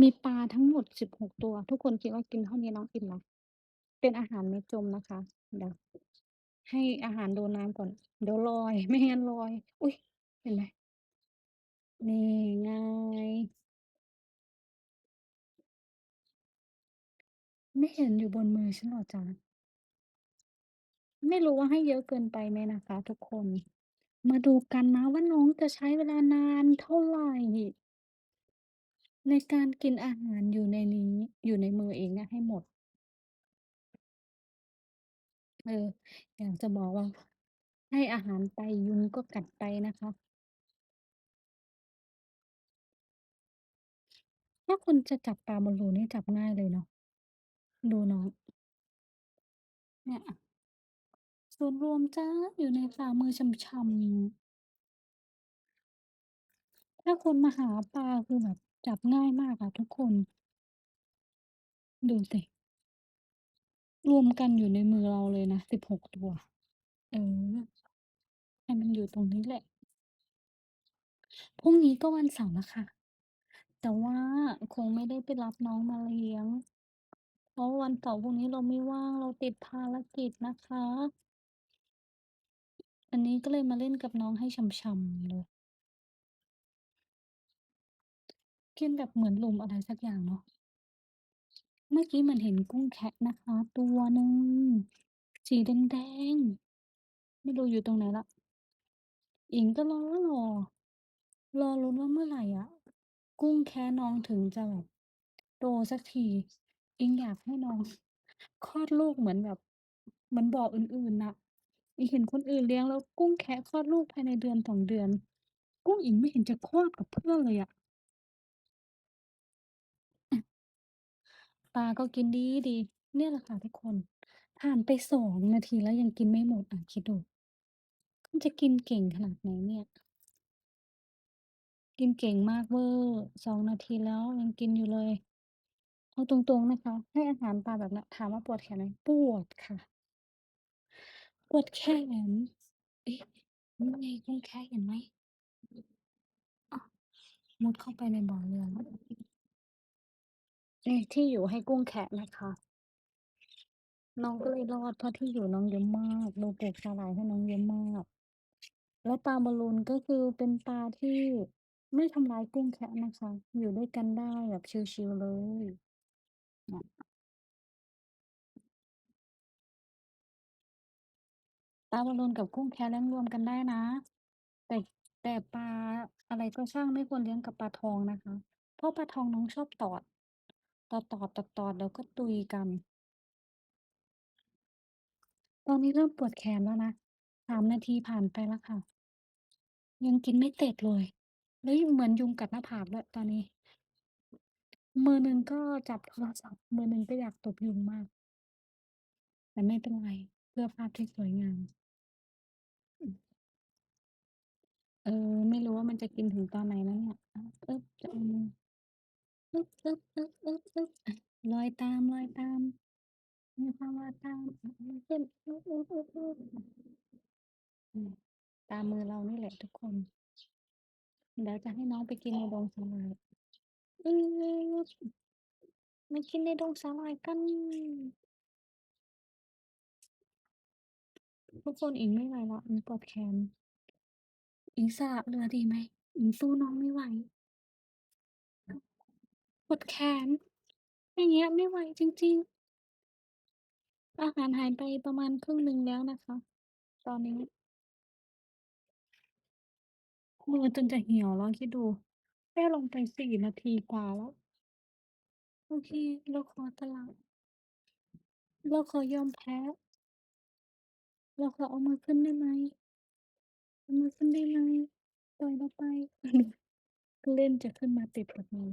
มีปลาทั้งหมด16ตัว ทุกคนคิดว่ากินเท่านี้น้องอิ่มไหม?เป็นอาหารเม็ดจมนะคะเดี๋ยวให้อาหารโดนน้ำก่อนเดี๋ยวลอยไม่งั้นลอย อุ๊ยเห็นไหม?นี่ไงไม่เห็นอยู่บนมือฉันหรอจ๊ะ?ไม่รู้ว่าให้เยอะเกินไปไหมนะคะ ทุกคน มาดูกันนะว่าน้องจะใช้เวลานานเท่าไหร่? ในการกินอาหารอยู่ในนี้ อยู่ในมือเองอะให้หมด เออ อยากจะบอกว่า ให้อาหารไป ยุงก็กัดไปนะคะ ถ้าคนจะจับปลาบอลูนี่จับง่ายเลยเนาะ ดูน้อง เนี่ย ส่วนรวมจ๊ะ อยู่ในฝ่ามือช่ำ ๆ ถ้าคนมาหาปลาคือแบบ จับง่ายมากอะทุกคน ดูสิ รวมกันอยู่ในมือเราเลยนะ16ตัว เออ ให้มันอยู่ตรงนี้แหละ พรุ่งนี้ก็วันเสาร์แล้วค่ะแต่ว่าคงไม่ได้ไปรับน้องมาเลี้ยง เพราะวันเสาร์พรุ่งนี้เราไม่ว่างเราติดภารกิจนะคะวันนี้ก็เลยมาเล่นกับน้องให้ฉ่ำๆเลย กินแบบเหมือนหลุมอะไรสักอย่างเนาะ เมื่อกี้เหมือนเห็นกุ้งแคะนะคะ ตัวหนึ่ง สีแดง ๆ ไม่รู้อยู่ตรงไหนล้วอิ๋งก็รอรอ รอลุ้นว่าเมื่อไหร่อะ กุ้งแคะน้องถึงจะแบบโตสักที อิงอยากให้น้อง คลอดลูกเหมือนแบบ เหมือนบ่ออื่นๆน่ะ อิงเห็นคนอื่นเลี้ยงแล้วกุ้งแคะคลอดลูกภายใน1-2เดือน กุ้งอิงไม่เห็นจะคลอดกับเพื่อนเลยอะอะ ปลาก็กินดีดี เนี่ยแหละค่ะทุกคน ผ่านไป 2 นาทีแล้วยังกินไม่หมด อะ คิดดูมันจะกินเก่งขนาดไหนเนี่ย กินเก่งมากเวอร์ 2 นาทีแล้วยังกินอยู่เลย เอาตรง ๆ นะคะ ให้อาหารปลาแบบเนี้ย ถามว่าปวดแขนไหม ปวดค่ะ ปวดแขน เอ๊ะนู่ไงกุ้งแคะ เห็นไหม?อ้าว มุดเข้าไปในบ่อเรือแล้ว ที่อยู่ให้กุ้งแคะนะคะ น้องก็เลยรอด เพราะที่อยู่น้องเยอะมาก เราปลูกสาหร่ายให้น้องเยอะมาก แล้วปลาบอลูน ก็คือเป็นปลาที่ไม่ทำร้ายกุ้งแคะนะคะ อยู่ด้วยกันได้แบบชิล ๆ เลย เนี่ย ปลาบอลลูนกับกุ้งแคะเลี้ยงรวมกันได้นะ แต่ แต่ปลาอะไรก็ช่าง ไม่ควรเลี้ยงกับปลาทองนะคะ เพราะปลาทองน้องชอบตอด ตอดๆๆๆแล้วก็ตุยกัน ตอนนี้เริ่มปวดแขนแล้วนะ3นาทีผ่านไปแล้วค่ะ ยังกินไม่เสร็จเลยแล้วยุงเหมือนยุงกัดหน้าผากด้วยตอนนี้ มือหนึ่งก็จับโทรศัพท์มือหนึ่งก็อยากตบยุงมาก แต่ไม่เป็นไรเพื่อภาพที่สวยงามเออ ไม่รู้ว่ามันจะกินถึงตอนไหนนะเนี่ยเอะ อึ๊บจะเอามืออึ๊บๆๆๆๆอะลอยตาม มีความลอยตาม อะมือขึ้น อึ๊บๆๆๆอะอืม ตามมือเรานี่แหละทุกคน เดี๋ยวจะให้น้องไปกินในดงสาหร่าย อือมากินในดงสาหร่ายกัน ทุกคนอิงไม่ไหวแล้ว อิงปวดแขน อิงสละเรือดีไหม?อิงสู้น้องไม่ไหว ปวดแขน อย่างเงี้ย ไม่ไหวจริง ๆ อาหารหายไปประมาณครึ่งหนึ่งแล้วนะคะ ตอนนี้ มือจนจะเหี่ยวแล้วคิดดู แค่ลงไป4นาทีกว่าแล้ว โอเค เราขอสละเราขอยอมแพ้ เราขอเอามือขึ้นได้ไหม?เอามือขึ้นได้ไหม?ปล่อยเราไป เล่นจะขึ้นมาติดกับมือ